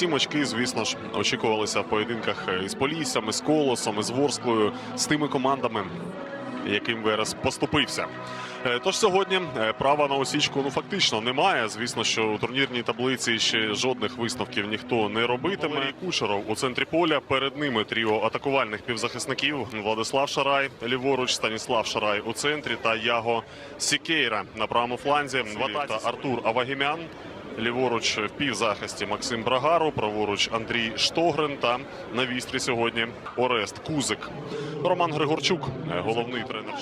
27 очки, звісно ж, очікувалися в поєдинках із Поліссям, із Колосом, із Ворсклою, з тими командами, яким Верес поступився. Е, Тож сьогодні е, права на осічку ну фактично немає. Звісно, що у турнірній таблиці ще жодних висновків ніхто не робитиме. Валерій Кучеров у центрі поля. Перед ними тріо атакувальних півзахисників Владислав Шарай, ліворуч, Станіслав Шарай у центрі та Яго Сікейра на правому фланзі. В атаці Артур Авагімян. Ліворуч в півзахисті Максим Брагару, праворуч Андрій Штогрин та на вістрі сьогодні Орест Кузик. Роман Григорчук, е, головний тренер.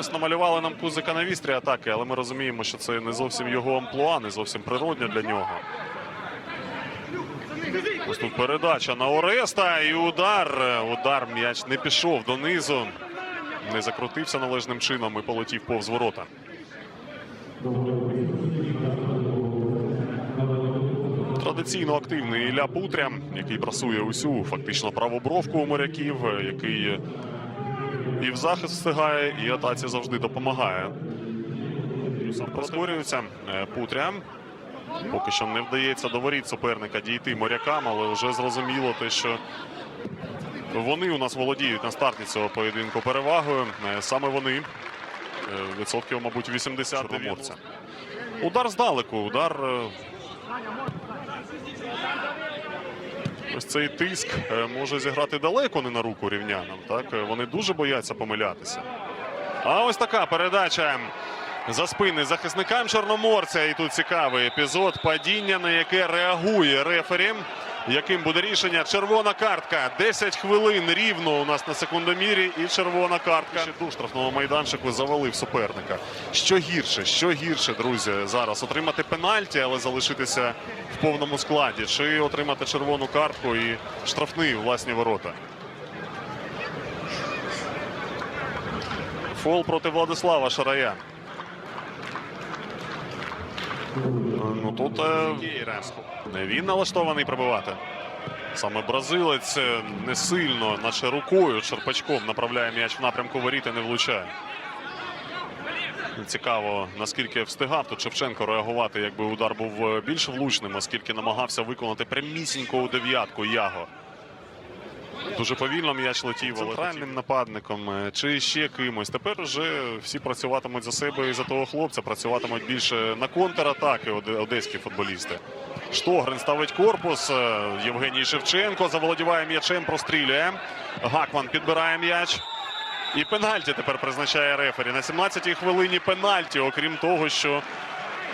Ось намалювали нам Кузика на вістрі атаки, але ми розуміємо, що це не зовсім його амплуа, не зовсім природньо для нього. Ось тут передача на Ореста і удар. Удар м'яч не пішов донизу, не закрутився належним чином і полетів повз ворота. Традиційно активний Ілля Путря, який прасує усю фактично праву бровку у моряків, який і в захист встигає, і атаці завжди допомагає. Сам прискорюється Е, Путря. Поки що не вдається до воріт суперника дійти морякам, але вже зрозуміло те, що вони у нас володіють на старті цього поєдинку перевагою. Е, Саме вони е, відсотків, мабуть, 80 чорноморця. Удар здалеку, удар. Ось цей тиск е, може зіграти далеко не на руку рівнянам. Так Е, вони дуже бояться помилятися. А ось така передача за спини захисникам Чорноморця. І тут цікавий епізод падіння, на яке реагує рефері. Яким буде рішення? Червона картка. 10 хвилин рівно у нас на секундомірі. І червона картка. Ще штрафного майданчику завалив суперника. Що гірше, що гірше, друзі, зараз отримати пенальті, але залишитися в повному складі, чи отримати червону картку і штрафний власні ворота. Фол проти Владислава Шарая. Ну тут е, не він налаштований пробивати. Саме бразилець е, не сильно, наче рукою черпачком направляє м'яч в напрямку воріт і не влучає. Цікаво, наскільки встигав тут Шевченко реагувати, якби удар був е, більш влучним, оскільки намагався виконати прямісінько у дев'ятку Яго. Дуже повільно м'яч летів центральним нападником е, чи ще кимось. Тепер вже всі працюватимуть за себе і за того хлопця, працюватимуть більше на контратаки одеські футболісти. Штогрин ставить корпус. е, Євгеній Шевченко заволодіває м'ячем, прострілює. Гакман підбирає м'яч. І пенальті тепер призначає рефері. На 17-й хвилині пенальті, окрім того, що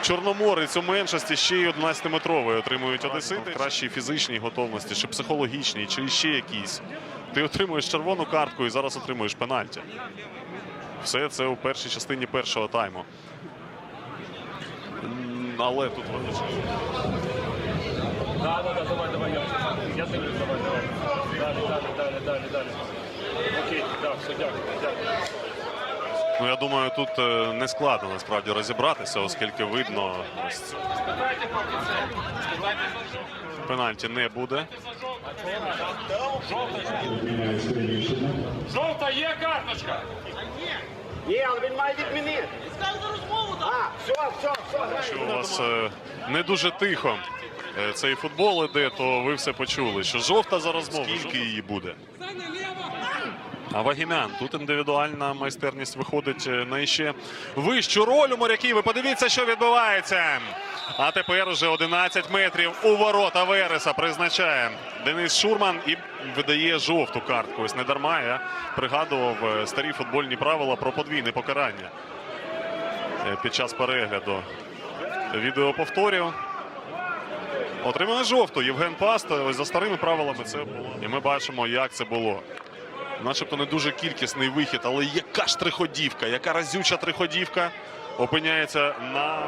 Чорноморець у меншості ще й 11-метровий отримують одесити. В кращій фізичній готовності, чи психологічній, чи ще якійсь. Ти отримуєш червону картку і зараз отримуєш пенальті. Все це у першій частині першого тайму. Але тут визначає. Да, да, да, давай, давай, я, я дивлюсь, давай, давай. Далі, далі, далі, далі, далі. Окей, так, все, дякую, дякую. Ну, я думаю, тут е, не складно насправді розібратися, оскільки видно, ось пенальті не буде. Жовта є карточка! Ні, але він має відмінити. А, все, все, все. Що у вас е, не дуже тихо е, цей футбол іде, то ви все почули. Що жовта за розмову, скільки її буде. Вагімян, тут індивідуальна майстерність виходить е, на іще вищу роль у моряків. Ви подивіться, що відбувається. А тепер уже 11 метрів у ворота Вереса призначає Денис Шурман і видає жовту картку. Ось не дарма я пригадував е, старі футбольні правила про подвійне покарання е, під час перегляду відеоповторів. Отримує жовту Євген Паст. Ось за старими правилами це було. І ми бачимо, як це було. Начебто не дуже кількісний вихід, але яка ж триходівка, яка разюча триходівка опиняється на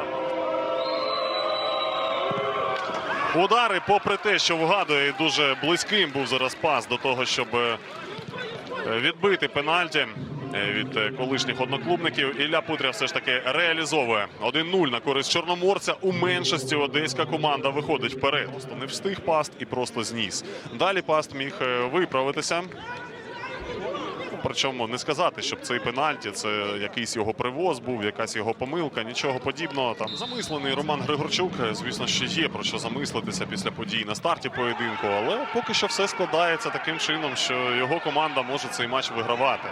удари, попри те, що вгадує дуже близьким був зараз пас до того, щоб е, відбити пенальті е, від е, колишніх одноклубників. Ілля Путря все ж таки реалізовує 1-0 на користь Чорноморця. У меншості одеська команда виходить вперед. Просто не встиг паст і просто зніс. Далі паст міг виправитися. Причому не сказати, щоб цей пенальті це якийсь його привоз був, якась його помилка, нічого подібного. Там замислений Роман Григорчук. Звісно, що є про що замислитися після подій на старті поєдинку, але поки що все складається таким чином, що його команда може цей матч вигравати.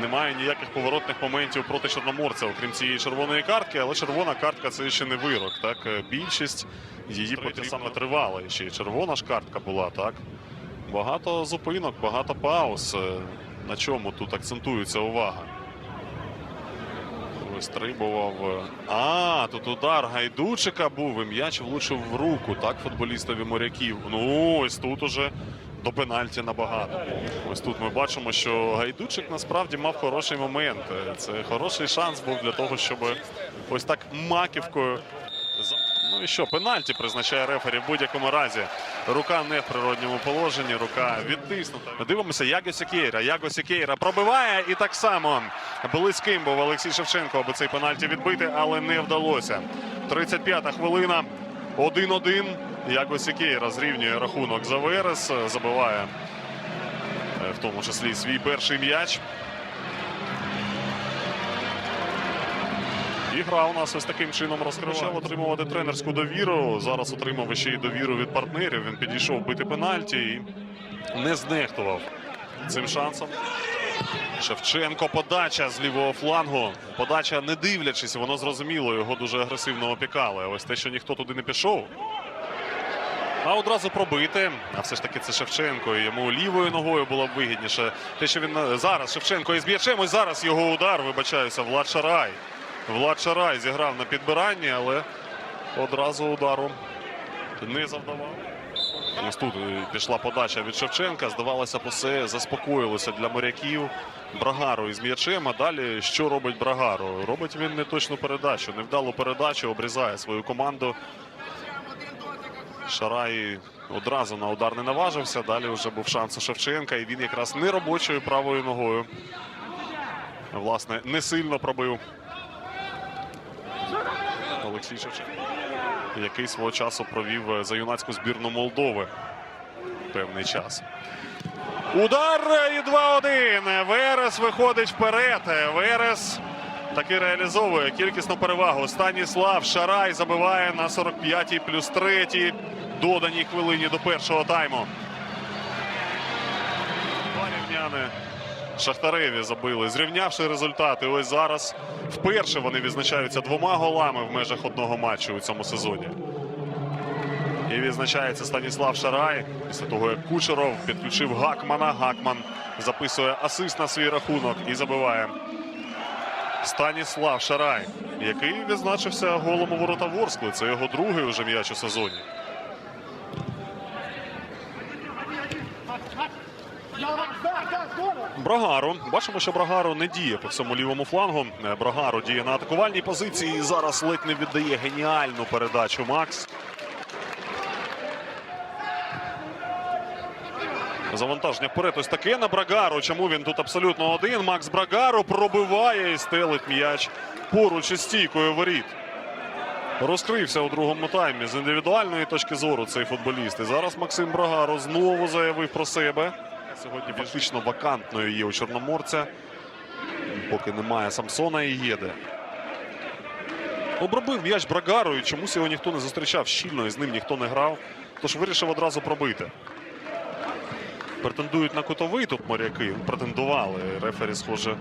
Немає ніяких поворотних моментів проти чорноморця, окрім цієї червоної картки, але червона картка це ще не вирок. Так більшість її потрібно саме тривала. І ще й червона ж картка була, так. Багато зупинок, багато пауз. Е, На чому тут акцентується увага? Вистрибував. е, А, тут удар гайдучика був. І м'яч влучив в руку, так, футболістові моряків. Ну, ось тут уже до пенальті набагато. Ось тут ми бачимо, що гайдучик насправді мав хороший момент. Е, Це хороший шанс був для того, щоб ось так маківкою. Ну і що, пенальті призначає рефері в будь-якому разі. Рука не в природньому положенні, рука відтиснута. Дивимося, Яго Сікейра. Яго Сікейра пробиває і так само близьким був Олексій Шевченко, аби цей пенальті відбити, але не вдалося. 35-та хвилина. 1-1. Яго Сікейра зрівнює рахунок за Верес. Забиває е, в тому числі свій перший м'яч. І гра у нас ось таким чином розкриває. Почав отримувати тренерську довіру. Зараз отримав ще й довіру від партнерів. Він підійшов бити пенальті і не знехтував цим шансом. Шевченко подача з лівого флангу. Подача, не дивлячись, воно зрозуміло, його дуже агресивно опікали. Ось те, що ніхто туди не пішов. А одразу пробити. А все ж таки це Шевченко. Йому лівою ногою було б вигідніше. Те, що він зараз Шевченко із м'ячем. Ось зараз його удар. Вибачаюся, Влад Шарай. Влад Шарай зіграв на підбиранні, але одразу удару не завдавав. Ось тут е, пішла подача від Шевченка. Здавалося, б, усе заспокоїлося для моряків. Брагару із м'ячем. А далі що робить Брагару? Робить він неточну передачу, невдалу передачу, обрізає свою команду. Шарай одразу на удар не наважився. Далі вже був шанс у Шевченка, і він якраз не робочою правою ногою. Власне, не сильно пробив Олексій Шевченко, який свого часу провів е, за юнацьку збірну Молдови певний час. Удар і 2-1. Верес виходить вперед. Верес таки реалізовує кількісну перевагу. Станіслав Шарай забиває на 45-й плюс 3 доданій хвилині до першого тайму. Два рівняни Шахтареві забили, зрівнявши результати. Ось зараз вперше вони відзначаються двома голами в межах одного матчу у цьому сезоні. І відзначається Станіслав Шарай після того, як Кучеров підключив Гакмана. Гакман записує асист на свій рахунок і забиває. Станіслав Шарай, який відзначився голом у ворота Ворскли. Це його другий уже м'яч у сезоні. Брагару. Бачимо, що Брагару не діє по всьому лівому флангу. Е, Брагару діє на атакувальній позиції. І зараз ледь не віддає геніальну передачу Макс. Завантаження вперед. Ось таке на Брагару. Чому він тут абсолютно один? Макс Брагару пробиває і стелить м'яч поруч із стійкою воріт. Розкрився у другому таймі з індивідуальної точки зору цей футболіст. І зараз Максим Брагаро знову заявив про себе. Сьогодні фактично вакантною є у Чорноморця. Поки немає Самсона і Єде. Обробив м'яч Брагару і чомусь його ніхто не зустрічав щільно і з ним ніхто не грав. Тож вирішив одразу пробити. Претендують на кутовий тут моряки. Претендували. Рефері, схоже,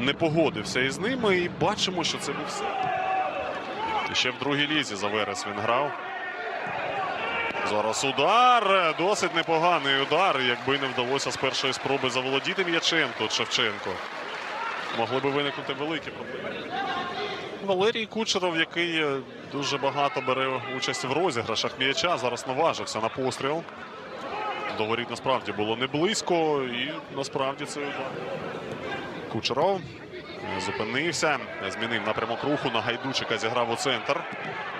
не погодився із ними. І бачимо, що це був все. Ще в другій лізі за Верес він грав. Зараз удар. Досить непоганий удар. Якби не вдалося з першої спроби заволодіти м'ячем тут Шевченко. Могли би виникнути великі проблеми. Валерій Кучеров, який е, дуже багато бере участь в розіграшах м'яча, зараз наважився на постріл. До насправді було не близько, і насправді це удар. Кучеров зупинився, змінив напрямок руху на Гайдучика, зіграв у центр.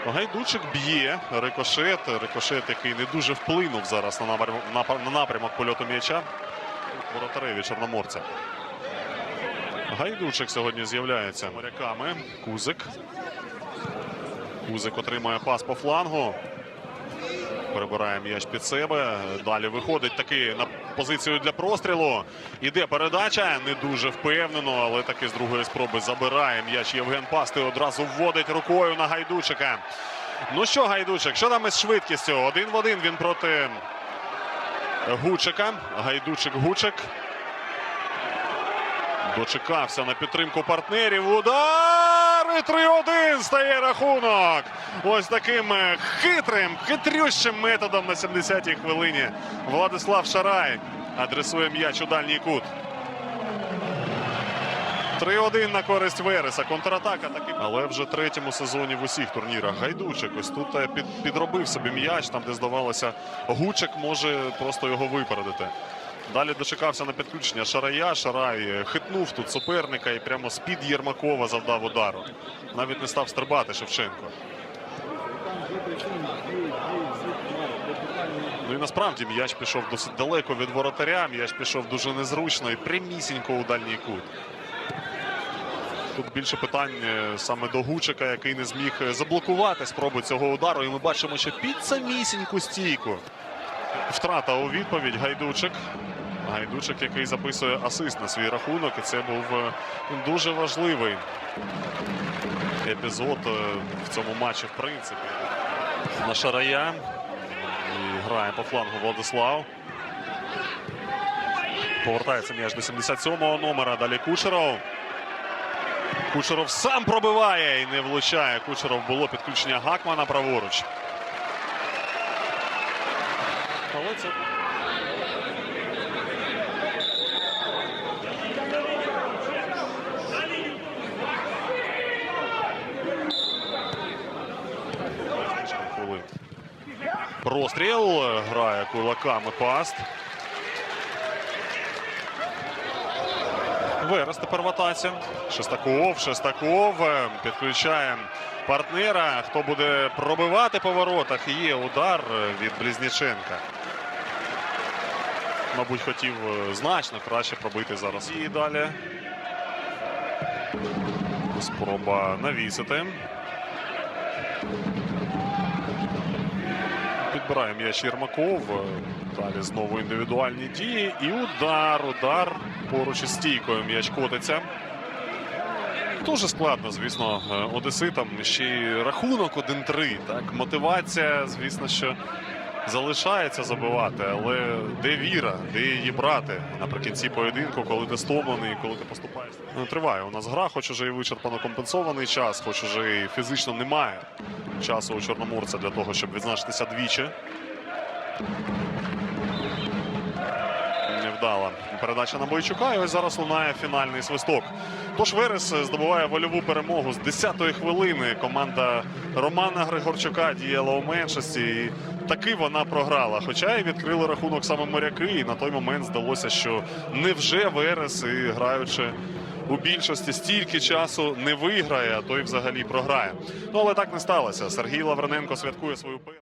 Гайдучик б'є рикошет. Рикошет, який не дуже вплинув зараз на напрямок, на напрямок польоту м'яча. Воротареві Чорноморця. Гайдучик сьогодні з'являється моряками. Кузик. Кузик отримує пас по флангу. Перебирає м'яч під себе. Далі виходить таки на позицію для прострілу. Іде передача. Не дуже впевнено, але таки з другої спроби забирає м'яч Євген Пасти. Одразу вводить рукою на гайдучика. Ну що, гайдучик, що там із швидкістю? Один в один він проти Гучика. Гайдучик Гучик. Дочекався на підтримку партнерів. Удар! І 3-1 стає рахунок. Ось таким е, хитрим, хитрющим методом на 70-й хвилині. Владислав Шарай адресує м'яч у дальній кут. 3-1 на користь Вереса. Контратака таки. Але вже третьому сезоні в усіх турнірах. Гайдучик ось тут е, під, підробив собі м'яч, там де здавалося, Гучик може просто його випередити. Далі дочекався на підключення Шарая. Шарай е, хитнув тут суперника і прямо з-під Єрмакова завдав удару. Навіть не став стрибати Шевченко. Ну і насправді м'яч пішов досить далеко від воротаря. М'яч пішов дуже незручно і прямісінько у дальній кут. Тут більше питань е, саме до Гучика, який не зміг е, заблокувати спробу цього удару. І ми бачимо, що під самісіньку стійку. Втрата у відповідь Гайдучик. Гайдучик, який записує асист на свій рахунок. І це був е, дуже важливий епізод е, в цьому матчі, в принципі. На Шарая. І грає по флангу Владислав. Повертається м'яч до 77-го номера. Далі Кучеров. Кучеров сам пробиває і не влучає. Кучеров було підключення Гакмана праворуч. Це. Простріл грає кулаками паст. Верес тепер в атаці. Шестаков, Шестаков е, підключає партнера. Хто буде пробивати по воротах? Є удар від Близніченка. Мабуть, хотів е, значно краще пробити зараз. І далі. Спроба навісити. Підбирає м'яч Єрмаков. Далі знову індивідуальні дії. І удар, удар поруч із стійкою. М'яч котиться. Дуже складно, звісно, е, одеситам. Ще й рахунок 1-3. Так, мотивація, звісно, що залишається забивати, але де віра, де її брати наприкінці поєдинку, коли ти стомлений, коли ти поступаєш. Ну, триває у нас гра, хоч уже і вичерпано компенсований час, хоч уже і фізично немає часу у Чорноморця для того, щоб відзначитися двічі. Невдала передача на Бойчука. І ось зараз лунає фінальний свисток. Тож Верес здобуває вольову перемогу з 10-ї хвилини. Команда Романа Григорчука діяла у меншості. І таки вона програла. Хоча і відкрили рахунок саме моряки. І на той момент здалося, що невже Верес, і граючи у більшості стільки часу не виграє, а то й взагалі програє. Ну але так не сталося. Сергій Лаврененко святкує свою першу.